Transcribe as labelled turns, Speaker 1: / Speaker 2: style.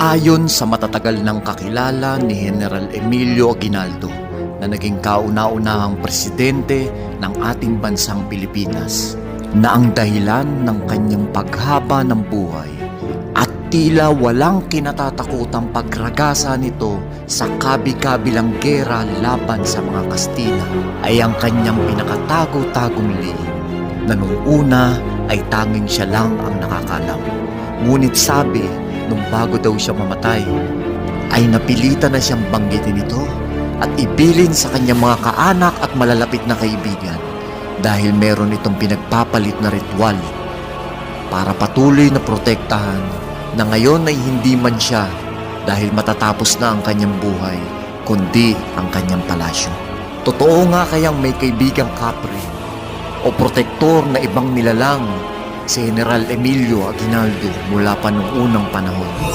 Speaker 1: Ayon sa matatagal ng kakilala ni General Emilio Aguinaldo na naging kauna-unahang presidente ng ating bansang Pilipinas na ang dahilan ng kanyang paghaba ng buhay at tila walang kinatatakutang pagragasa nito sa kabi-kabilang gera laban sa mga Kastila ay ang kanyang pinakatago-tagong lihim na nung una ay tanging siya lang ang nakakalam. Ngunit sabi, nung bago daw siya mamatay, ay napilitan na siyang banggitin ito at ibilin sa kanyang mga kaanak at malalapit na kaibigan dahil meron itong pinagpapalit na ritual para patuloy na protektahan na ngayon ay hindi man siya dahil matatapos na ang kanyang buhay kundi ang kanyang palasyo. Totoo nga kayang may kaibigang kapre o protektor na ibang nilalang si General Emilio Aguinaldo mula pa noong unang panahon.